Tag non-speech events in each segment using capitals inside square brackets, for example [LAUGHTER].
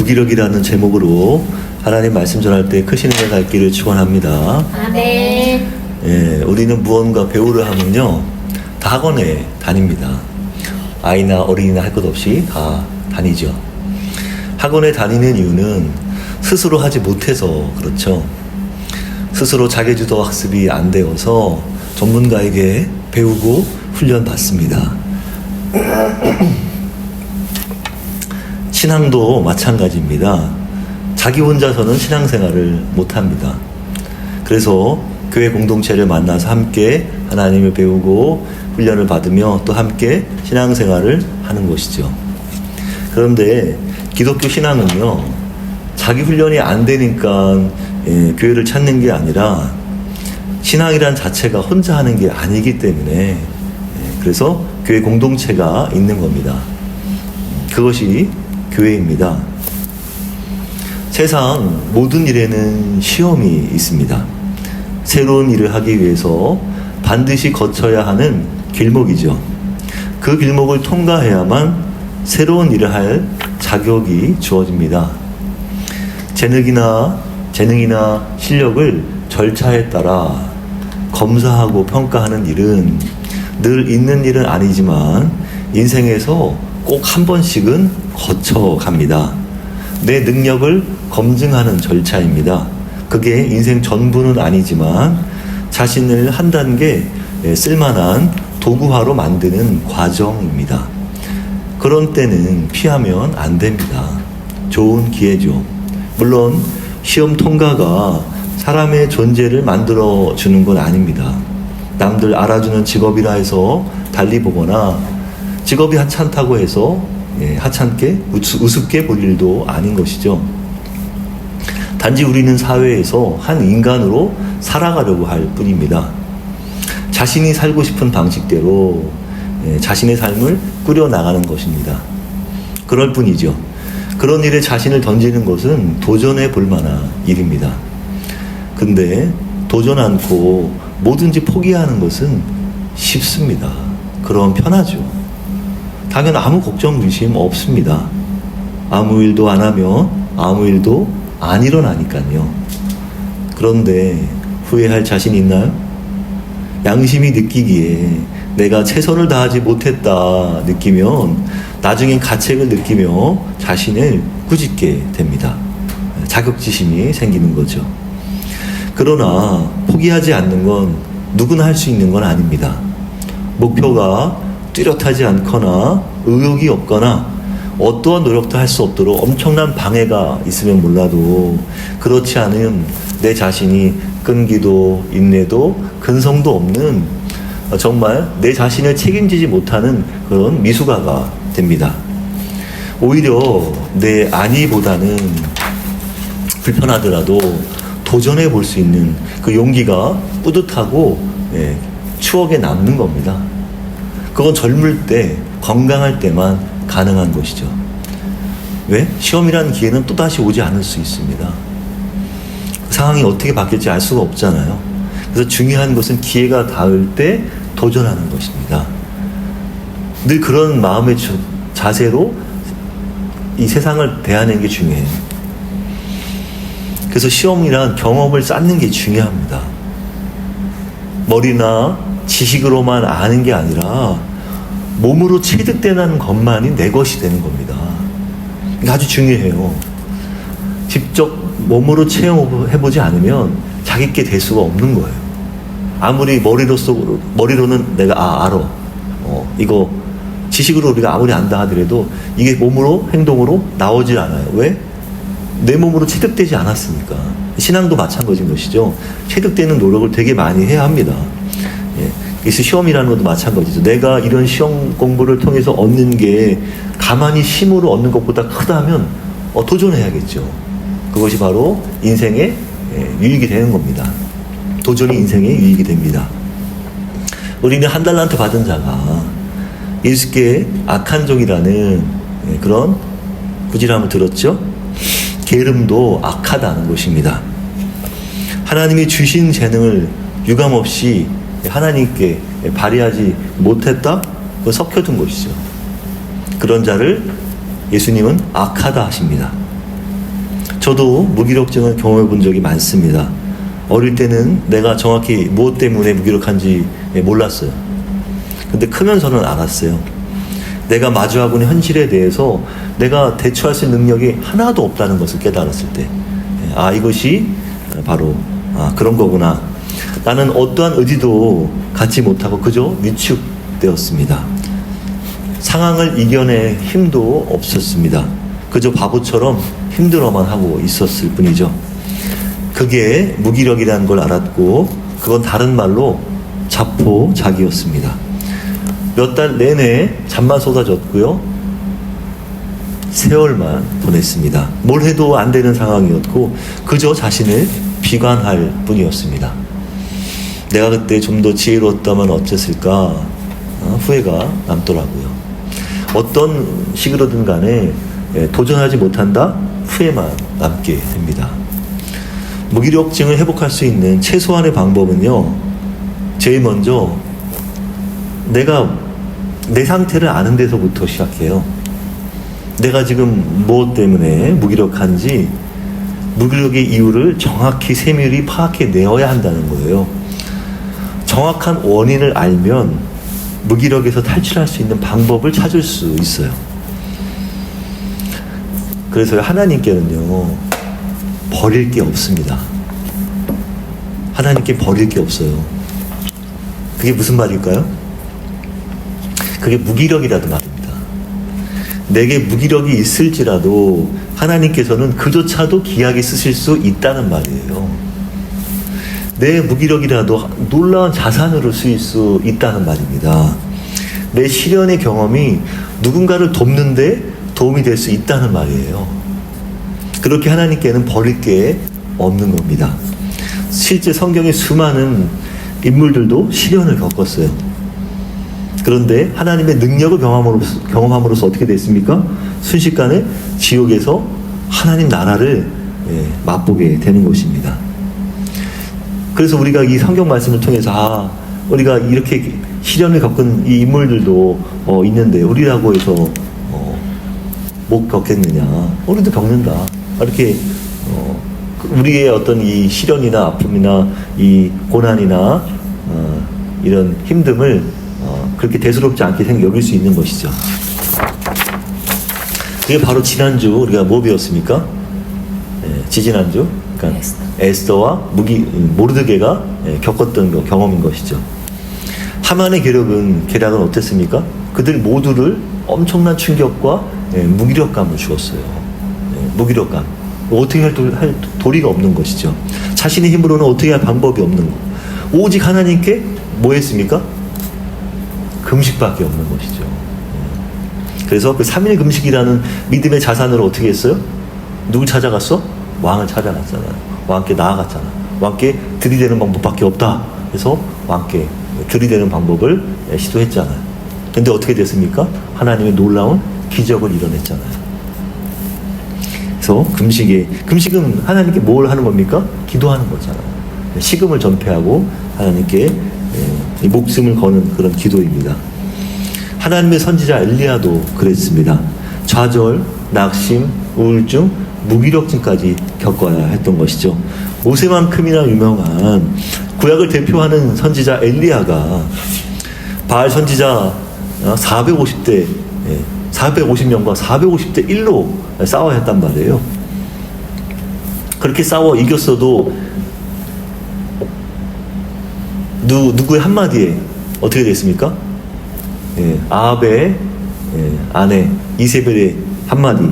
무기력이라는 제목으로 하나님 말씀 전할 때 크신 은혜 갈 길을 축원합니다. 아멘. 예, 우리는 무언가 배우려 하면요 다 학원에 다닙니다. 아이나 어린이나 할 것 없이 다 다니죠. 학원에 다니는 이유는 스스로 하지 못해서 그렇죠. 스스로 자기주도 학습이 안 되어서 전문가에게 배우고 훈련 받습니다. 신앙도 마찬가지입니다. 자기 혼자서는 신앙생활을 못합니다. 그래서 교회 공동체를 만나서 함께 하나님을 배우고 훈련을 받으며 또 함께 신앙생활을 하는 것이죠. 그런데 기독교 신앙은요, 자기 훈련이 안 되니까 예, 교회를 찾는 게 아니라 신앙이란 자체가 혼자 하는 게 아니기 때문에 예, 그래서 교회 공동체가 있는 겁니다. 그것이 교회입니다. 세상 모든 일에는 시험이 있습니다. 새로운 일을 하기 위해서 반드시 거쳐야 하는 길목이죠. 그 길목을 통과해야만 새로운 일을 할 자격이 주어집니다. 재능이나 재능이나 실력을 절차에 따라 검사하고 평가하는 일은 늘 있는 일은 아니지만 인생에서 꼭 한 번씩은 거쳐갑니다. 내 능력을 검증하는 절차입니다. 그게 인생 전부는 아니지만 자신을 한 단계 쓸만한 도구화로 만드는 과정입니다. 그런 때는 피하면 안 됩니다. 좋은 기회죠. 물론 시험 통과가 사람의 존재를 만들어 주는 건 아닙니다. 남들 알아주는 직업이라 해서 달리 보거나 직업이 하찮다고 해서 예, 하찮게 우습- 우습게 볼 일도 아닌 것이죠. 단지 우리는 사회에서 한 인간으로 살아가려고 할 뿐입니다. 자신이 살고 싶은 방식대로 예, 자신의 삶을 꾸려 나가는 것입니다. 그럴 뿐이죠. 그런 일에 자신을 던지는 것은 도전해 볼 만한 일입니다. 근데 도전 않고 뭐든지 포기하는 것은 쉽습니다. 그럼 편하죠. 당연 아무 걱정 의심 없습니다. 아무 일도 안 하면 아무 일도 안 일어나니까요. 그런데 후회할 자신 있나요? 양심이 느끼기에 내가 최선을 다하지 못했다 느끼면 나중엔 가책을 느끼며 자신을 꾸짖게 됩니다. 자격지심이 생기는 거죠. 그러나 포기하지 않는 건 누구나 할 수 있는 건 아닙니다. 목표가 뚜렷하지 않거나 의욕이 없거나 어떠한 노력도 할 수 없도록 엄청난 방해가 있으면 몰라도 그렇지 않은 내 자신이 끈기도 인내도 근성도 없는 어, 정말 내 자신을 책임지지 못하는 그런 미숙아가 됩니다. 오히려 내 안위보다는 불편하더라도 도전해 볼 수 있는 그 용기가 뿌듯하고 예, 추억에 남는 겁니다. 그건 젊을 때, 건강할 때만 가능한 것이죠. 왜? 시험이라는 기회는 또다시 오지 않을 수 있습니다. 상황이 어떻게 바뀔지 알 수가 없잖아요. 그래서 중요한 것은 기회가 닿을 때 도전하는 것입니다. 늘 그런 마음의 주- 자세로 이 세상을 대하는 게 중요해요. 그래서 시험이란 경험을 쌓는 게 중요합니다. 머리나 지식으로만 아는 게 아니라 몸으로 체득되는 것만이 내 것이 되는 겁니다. 아주 중요해요. 직접 몸으로 체험해보지 않으면 자기께 될 수가 없는 거예요. 아무리 머리로서, 머리로는 내가, 아, 알아. 어, 이거 지식으로 우리가 아무리 안다 하더라도 이게 몸으로, 행동으로 나오지 않아요. 왜? 내 몸으로 체득되지 않았으니까. 신앙도 마찬가지인 것이죠. 체득되는 노력을 되게 많이 해야 합니다. 예. 그래서 시험이라는 것도 마찬가지죠. 내가 이런 시험 공부를 통해서 얻는 게 가만히 심으로 얻는 것보다 크다면 어, 도전해야겠죠. 그것이 바로 인생의 예, 유익이 되는 겁니다. 도전이 인생의 유익이 됩니다. 우리는 한 달란트 받은 자가 일스케 악한 종이라는 예, 그런 구질함을 들었죠. 게으름도 악하다는 것입니다. 하나님이 주신 재능을 유감없이 하나님께 발휘하지 못했다? 그 섞여둔 것이죠. 그런 자를 예수님은 악하다 하십니다. 저도 무기력증을 경험해 본 적이 많습니다. 어릴 때는 내가 정확히 무엇 때문에 무기력한지 몰랐어요. 근데 크면서는 알았어요. 내가 마주하고 있는 현실에 대해서 내가 대처할 수 있는 능력이 하나도 없다는 것을 깨달았을 때, 아, 이것이 바로, 아, 그런 거구나. 나는 어떠한 의지도 갖지 못하고 그저 위축되었습니다. 상황을 이겨낼 힘도 없었습니다. 그저 바보처럼 힘들어만 하고 있었을 뿐이죠. 그게 무기력이라는 걸 알았고, 그건 다른 말로 자포자기였습니다. 몇 달 내내 잠만 쏟아졌고요. 세월만 보냈습니다. 뭘 해도 안 되는 상황이었고, 그저 자신을 비관할 뿐이었습니다. 내가 그때 좀 더 지혜로웠다면 어땠을까 어, 후회가 남더라고요. 어떤 식으로든 간에 예, 도전하지 못한다 후회만 남게 됩니다. 무기력증을 회복할 수 있는 최소한의 방법은요. 제일 먼저 내가 내 상태를 아는 데서부터 시작해요. 내가 지금 무엇 때문에 무기력한지 무기력의 이유를 정확히 세밀히 파악해 내어야 한다는 거예요. 정확한 원인을 알면 무기력에서 탈출할 수 있는 방법을 찾을 수 있어요. 그래서 하나님께는요, 버릴 게 없습니다. 하나님께 버릴 게 없어요. 그게 무슨 말일까요? 그게 무기력이라도 말입니다. 내게 무기력이 있을지라도 하나님께서는 그조차도 기하게 쓰실 수 있다는 말이에요. 내 무기력이라도 놀라운 자산으로 쓰일 수 있다는 말입니다. 내 시련의 경험이 누군가를 돕는데 도움이 될 수 있다는 말이에요. 그렇게 하나님께는 버릴 게 없는 겁니다. 실제 성경의 수많은 인물들도 시련을 겪었어요. 그런데 하나님의 능력을 경험함으로써, 경험함으로써 어떻게 됐습니까? 순식간에 지옥에서 하나님 나라를 예, 맛보게 되는 것입니다. 그래서 우리가 이 성경 말씀을 통해서 아, 우리가 이렇게 시련을 겪은 이 인물들도 어, 있는데 우리라고 해서 어, 못 겪겠느냐? 우리도 겪는다. 이렇게 어, 우리의 어떤 이 시련이나 아픔이나 이 고난이나 어, 이런 힘듦을 어, 그렇게 대수롭지 않게 여길 수 있는 것이죠. 그게 바로 지난주 우리가 뭐 배웠습니까? 예, 지지난주. 그러니까 에스더. 에스더 와 무기 모르드게가 예, 겪었던 거, 경험인 것이죠. 하만의 계략은 계략은 어땠습니까? 그들 모두를 엄청난 충격과 예, 무기력감을 주었어요. 예, 무기력감. 어떻게 할, 도, 할 도리가 없는 것이죠. 자신의 힘으로는 어떻게 할 방법이 없는 것. 오직 하나님께 뭐 했습니까? 금식밖에 없는 것이죠. 예. 그래서 그 3일 금식이라는 믿음의 자산으로 어떻게 했어요? 누굴 찾아갔어? 왕을 찾아갔잖아요. 왕께 나아갔잖아. 왕께 들이대는 방법밖에 없다. 그래서 왕께 들이대는 방법을 시도했잖아요. 근데 어떻게 됐습니까? 하나님의 놀라운 기적을 이뤄냈잖아요. 그래서 금식에 금식은 하나님께 뭘 하는 겁니까? 기도하는 거잖아요. 식음을 전폐하고 하나님께 예, 이 목숨을 거는 그런 기도입니다. 하나님의 선지자 엘리야도 그랬습니다. 좌절, 낙심, 우울증, 무기력증까지 겪어야 했던 것이죠. 모세만큼이나 유명한 구약을 대표하는 선지자 엘리야가 바알 선지자 450대 450명과 450대 1로 싸워야 했단 말이에요. 그렇게 싸워 이겼어도 누, 누구의 한마디에 어떻게 됐습니까? 예, 아합의 예, 아내 이세벨의 한마디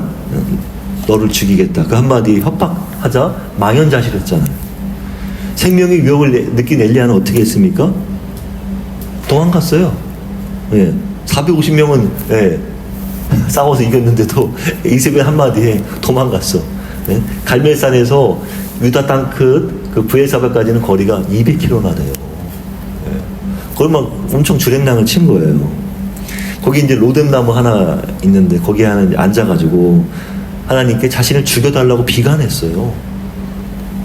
너를 죽이겠다 그 한마디 협박하자 망연자실했잖아요. 생명의 위협을 느낀 엘리야는 어떻게 했습니까? 도망갔어요. 예, 450명은 예, [LAUGHS] 싸워서 이겼는데도 [LAUGHS] 이세벨 한마디에 도망갔어. 예? 갈멜산에서 유다 땅 끝 그 부엘사바까지는 거리가 200km나 돼요. 예. 그걸 막 엄청 주랭랑을 친 거예요. 거기 이제 로뎀나무 하나 있는데 거기 하나 앉아가지고 하나님께 자신을 죽여달라고 비관했어요.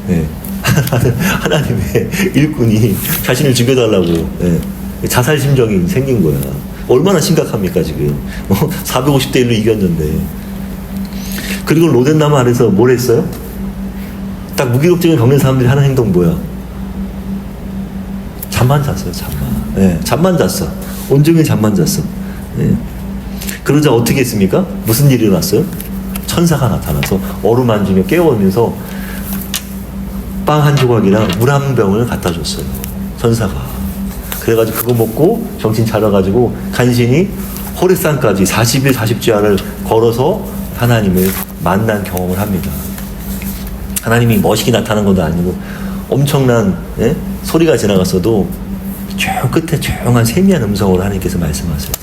예. [LAUGHS] 하나님의 일꾼이 자신을 죽여달라고 예. 자살 심정이 생긴 거야. 얼마나 심각합니까 지금? [LAUGHS] 450대 1로 이겼는데. 그리고 로덴나무 아래서 뭘 했어요? 딱 무기력증을 겪는 사람들이 하는 행동 뭐야? 잠만 잤어요, 잠만. 예, 잠만 잤어. 온종일 잠만 잤어. 예. 그러자 어떻게 했습니까? 무슨 일이 일어났어요? 천사가 나타나서 어루만지며 깨워오면서 빵 한 조각이랑 물 한 병을 갖다 줬어요. 천사가. 그래가지고 그거 먹고 정신 차려가지고 간신히 호레산까지 40일 40지하를 걸어서 하나님을 만난 경험을 합니다. 하나님이 멋있게 나타나는 것도 아니고 엄청난 예? 소리가 지나갔어도 저 끝에 조용한 세미한 음성으로 하나님께서 말씀하세요.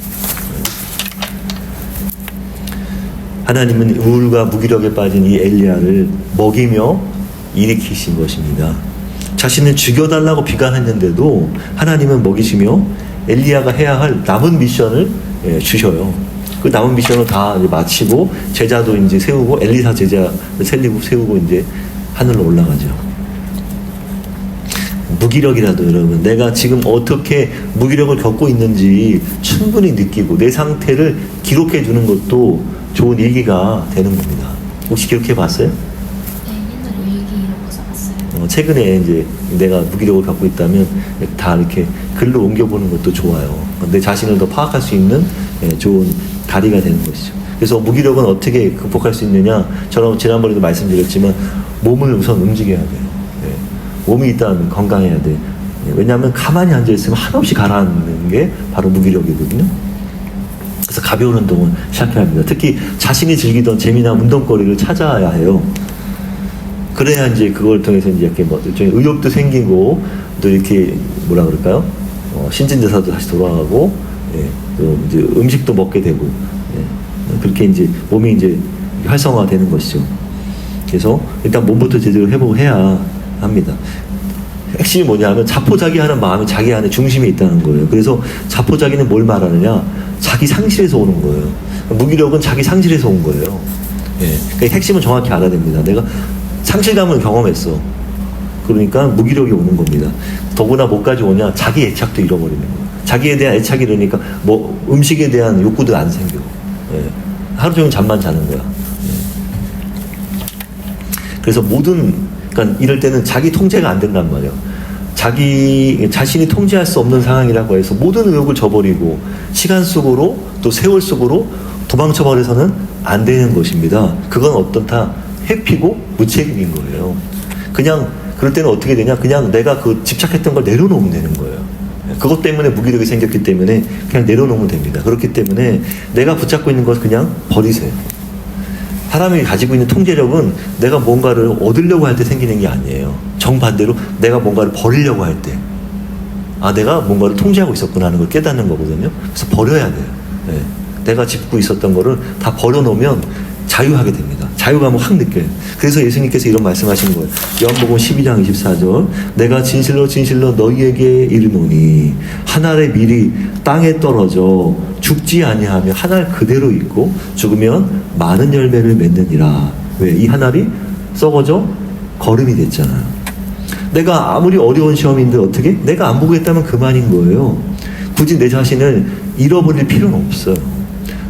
하나님은 우울과 무기력에 빠진 이 엘리야를 먹이며 일으키신 것입니다. 자신을 죽여달라고 비관했는데도 하나님은 먹이시며 엘리야가 해야 할 남은 미션을 예, 주셔요. 그 남은 미션을 다 마치고 제자도 이제 세우고 엘리사 제자 세우고 세우고 이제 하늘로 올라가죠. 무기력이라도 여러분 내가 지금 어떻게 무기력을 겪고 있는지 충분히 느끼고 내 상태를 기록해 주는 것도 좋은 일기가 되는 겁니다. 혹시 기록해 봤어요? 네, 옛날에 일기 이런 거 써봤어요. 어, 최근에 이제 내가 무기력을 갖고 있다면 다 이렇게 글로 옮겨보는 것도 좋아요. 내 자신을 더 파악할 수 있는 예, 좋은 다리가 되는 것이죠. 그래서 무기력은 어떻게 극복할 수 있느냐? 저는 지난번에도 말씀드렸지만 몸을 우선 움직여야 돼요. 예, 몸이 일단 건강해야 돼. 예, 왜냐하면 가만히 앉아 있으면 한없이 가라앉는 게 바로 무기력이거든요. 그래서 가벼운 운동을 시작해야 합니다. 특히 자신이 즐기던 재미나 운동거리를 찾아야 해요. 그래야 이제 그걸 통해서 이제 이렇게 뭐 일종의 의욕도 생기고 또 이렇게 뭐라 그럴까요? 어, 신진대사도 다시 돌아가고 예, 또 이제 음식도 먹게 되고 예, 그렇게 이제 몸이 이제 활성화되는 것이죠. 그래서 일단 몸부터 제대로 회복해야 합니다. 핵심이 뭐냐면 자포자기하는 마음이 자기 안에 중심에 있다는 거예요. 그래서 자포자기는 뭘 말하느냐? 자기 상실에서 오는 거예요. 무기력은 자기 상실에서 온 거예요. 예. 그러니까 핵심은 정확히 알아야 됩니다. 내가 상실감을 경험했어. 그러니까 무기력이 오는 겁니다. 더구나 뭐까지 오냐? 자기 애착도 잃어버리는 거예요. 자기에 대한 애착이 이러니까 뭐 음식에 대한 욕구도 안 생겨. 예. 하루 종일 잠만 자는 거야. 그래서 모든 그러니까 이럴 때는 자기 통제가 안 된단 말이에요. 자기 자신이 통제할 수 없는 상황이라고 해서 모든 의욕을 저버리고 시간 속으로 또 세월 속으로 도망쳐 버려서는 안 되는 것입니다. 그건 어떤 다 회피고 무책임인 거예요. 그냥 그럴 때는 어떻게 되냐? 그냥 내가 그 집착했던 걸 내려놓으면 되는 거예요. 그것 때문에 무기력이 생겼기 때문에 그냥 내려놓으면 됩니다. 그렇기 때문에 내가 붙잡고 있는 것 그냥 버리세요. 사람이 가지고 있는 통제력은 내가 뭔가를 얻으려고 할 때 생기는 게 아니에요. 정반대로 내가 뭔가를 버리려고 할 때. 아, 내가 뭔가를 통제하고 있었구나 하는 걸 깨닫는 거거든요. 그래서 버려야 돼요. 네. 내가 짚고 있었던 거를 다 버려놓으면 자유하게 됩니다. 자유감을 확 느껴요. 그래서 예수님께서 이런 말씀하시는 거예요. 요한복음 12장 24절. 내가 진실로 진실로 너희에게 이르노니 한 알의 밀이 땅에 떨어져 죽지 아니하며 한 알 그대로 있고 죽으면 많은 열매를 맺느니라. 왜? 이 한 알이 썩어져 거름이 됐잖아요. 내가 아무리 어려운 시험인데 어떻게? 내가 안 보겠다면 그만인 거예요. 굳이 내 자신을 잃어버릴 필요는 없어요.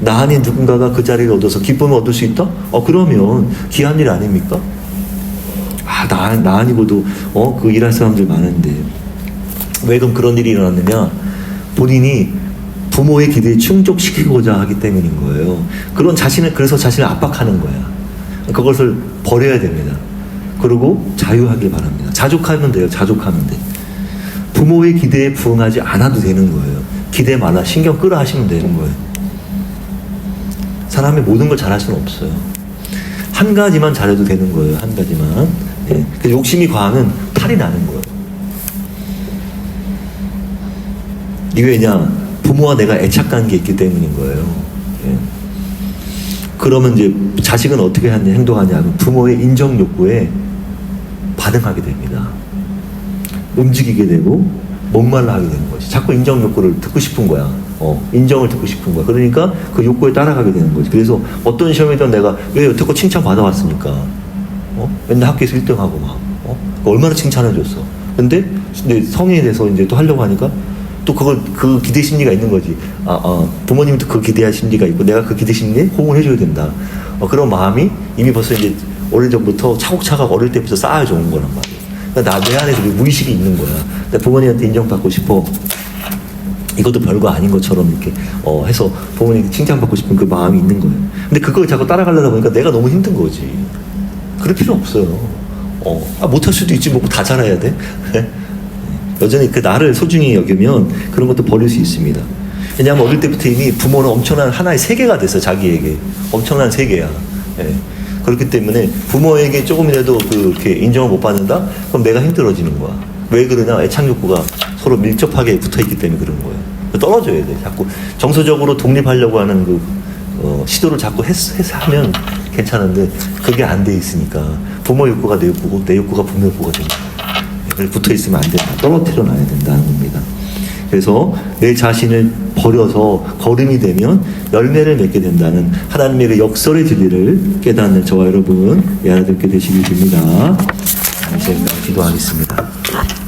나 아닌 누군가가 그 자리를 얻어서 기쁨을 얻을 수 있다? 어, 그러면 귀한 일 아닙니까? 아, 나, 나 아니고도, 어, 그 일할 사람들 많은데. 왜 그럼 그런 일이 일어났느냐? 본인이 부모의 기대에 충족시키고자 하기 때문인 거예요. 그런 자신을, 그래서 자신을 압박하는 거야. 그것을 버려야 됩니다. 그리고 자유하길 바랍니다. 자족하면 돼요. 자족하면 돼. 부모의 기대에 부응하지 않아도 되는 거예요. 기대 말아 신경 끌어 하시면 되는 거예요. 사람이 모든 걸 잘할 수는 없어요. 한 가지만 잘해도 되는 거예요. 한 가지만. 예. 그래서 욕심이 과하면 탈이 나는 거예요. 이게 왜냐? 부모와 내가 애착 관계 있기 때문인 거예요. 예. 그러면 이제 자식은 어떻게 하냐, 행동하냐? 부모의 인정 욕구에 반응하게 됩니다. 움직이게 되고 목말라 하게 되는 것이. 자꾸 인정 욕구를 듣고 싶은 거야. 어, 인정을 듣고 싶은 거야. 그러니까 그 욕구에 따라가게 되는 거지. 그래서 어떤 시험이든 내가 왜 여태껏 칭찬 받아왔습니까? 어? 맨날 학교에서 1등하고 막. 어? 얼마나 칭찬해줬어. 근데 내 성인이 돼서 이제 또 하려고 하니까 또 그걸 그 기대 심리가 있는 거지. 아, 아 부모님도 그 기대할 심리가 있고 내가 그 기대 심리에 호응을 해줘야 된다. 어, 그런 마음이 이미 벌써 이제 오래전부터 차곡차곡 어릴 때부터 쌓아져 온 거란 말이에요. 그러니까 나 내 안에서 그 무의식이 있는 거야. 근데 부모님한테 인정받고 싶어. 이것도 별거 아닌 것처럼 이렇게 어, 해서 부모님께 칭찬받고 싶은 그 마음이 있는 거예요. 근데 그걸 자꾸 따라가려다 보니까 내가 너무 힘든 거지. 그럴 필요 없어요. 어, 아, 못할 수도 있지, 뭐 다 잘해야 돼. [LAUGHS] 여전히 그 나를 소중히 여기면 그런 것도 버릴 수 있습니다. 왜냐하면 어릴 때부터 이미 부모는 엄청난 하나의 세계가 됐어, 자기에게. 엄청난 세계야. 예. 그렇기 때문에 부모에게 조금이라도 그렇게 인정을 못 받는다? 그럼 내가 힘들어지는 거야. 왜 그러냐? 애착 욕구가 서로 밀접하게 붙어 있기 때문에 그런 거예요. 떨어져야 돼. 자꾸 정서적으로 독립하려고 하는 그 어, 시도를 자꾸 했, 해서 하면 괜찮은데 그게 안 돼 있으니까 부모 욕구가 내 욕구고 내 욕구가 부모 욕구가. 그래서 붙어 있으면 안 된다. 떨어뜨려 놔야 된다는 겁니다. 그래서 내 자신을 버려서 걸음이 되면 열매를 맺게 된다는 하나님의 그 역설의 진리를 깨닫는 저와 여러분 예, 알아듣게 되시기 빕니다. 이제 기도하겠습니다.